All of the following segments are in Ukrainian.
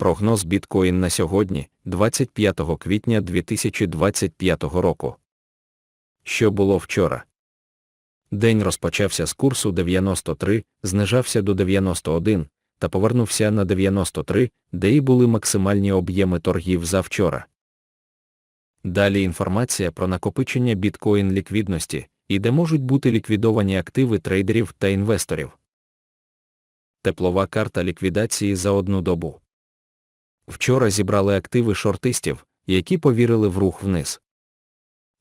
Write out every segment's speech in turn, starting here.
Прогноз біткоін на сьогодні, 25 квітня 2025 року. Що було вчора? День розпочався з курсу 93, знижався до 91 та повернувся на 93, де і були максимальні об'єми торгів за вчора. Далі інформація про накопичення біткоін ліквідності і де можуть бути ліквідовані активи трейдерів та інвесторів. Теплова карта ліквідації за одну добу. Вчора зібрали активи шортистів, які повірили в рух вниз.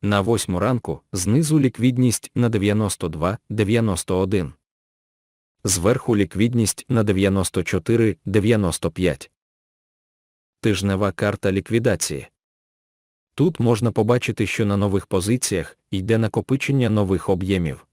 На восьму ранку знизу ліквідність на 92-91. Зверху ліквідність на 94-95. Тижнева карта ліквідації. Тут можна побачити, що на нових позиціях йде накопичення нових об'ємів.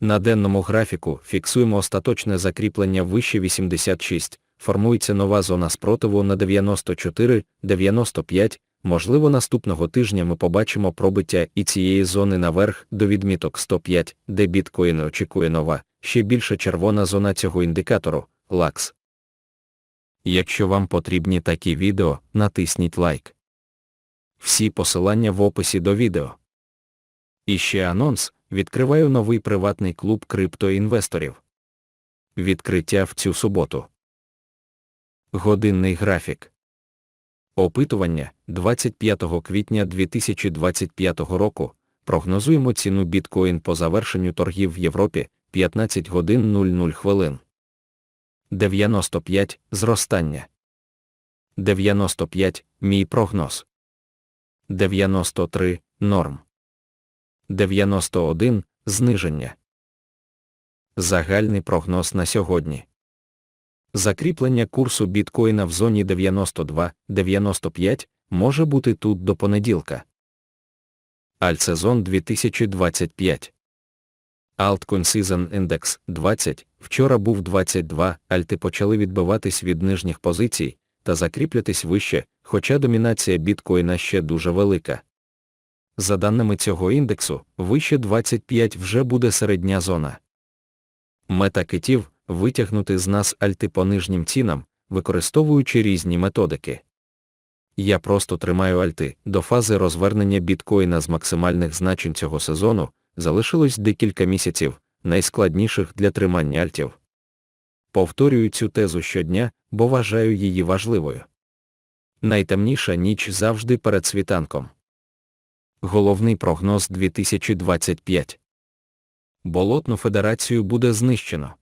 На денному графіку фіксуємо остаточне закріплення вище 86, формується нова зона спротиву на 94-95, можливо наступного тижня ми побачимо пробиття і цієї зони наверх до відміток 105, де біткоін очікує нова, ще більша червона зона цього індикатору, лакс. Якщо вам потрібні такі відео, натисніть лайк. Всі посилання в описі до відео. І ще анонс, відкриваю новий приватний клуб криптоінвесторів. Відкриття в цю суботу. Годинний графік. Опитування 25 квітня 2025 року. Прогнозуємо ціну біткоін по завершенню торгів в Європі 15 годин 00 хвилин. 95 зростання. 95 мій прогноз. 93 норм. 91 зниження. Загальний прогноз на сьогодні. Закріплення курсу біткоїна в зоні 92-95 може бути тут до понеділка. Альтсезон 2025. Altcoin Season Index 20, вчора був 22, альти почали відбиватись від нижніх позицій та закріплятись вище, хоча домінація біткоїна ще дуже велика. За даними цього індексу, вище 25 вже буде середня зона. Мета китів витягнути з нас альти по нижнім цінам, використовуючи різні методики. Я просто тримаю альти до фази розвернення біткоїна з максимальних значень цього сезону залишилось декілька місяців, найскладніших для тримання альтів. Повторюю цю тезу щодня, бо вважаю її важливою. Найтемніша ніч завжди перед світанком. Головний прогноз 2025. Болотну федерацію буде знищено.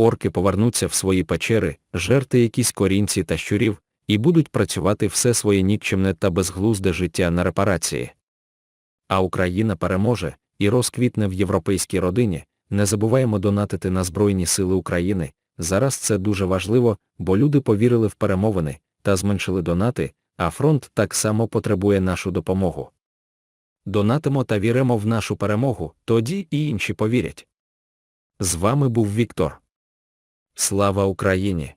Орки повернуться в свої печери, жерти якісь корінці та щурів, і будуть працювати все своє нікчемне та безглузде життя на репарації. А Україна переможе і розквітне в європейській родині. Не забуваємо донатити на Збройні Сили України. Зараз це дуже важливо, бо люди повірили в перемовини та зменшили донати, а фронт так само потребує нашу допомогу. Донатимо та віримо в нашу перемогу, тоді і інші повірять. З вами був Віктор. Слава Україні!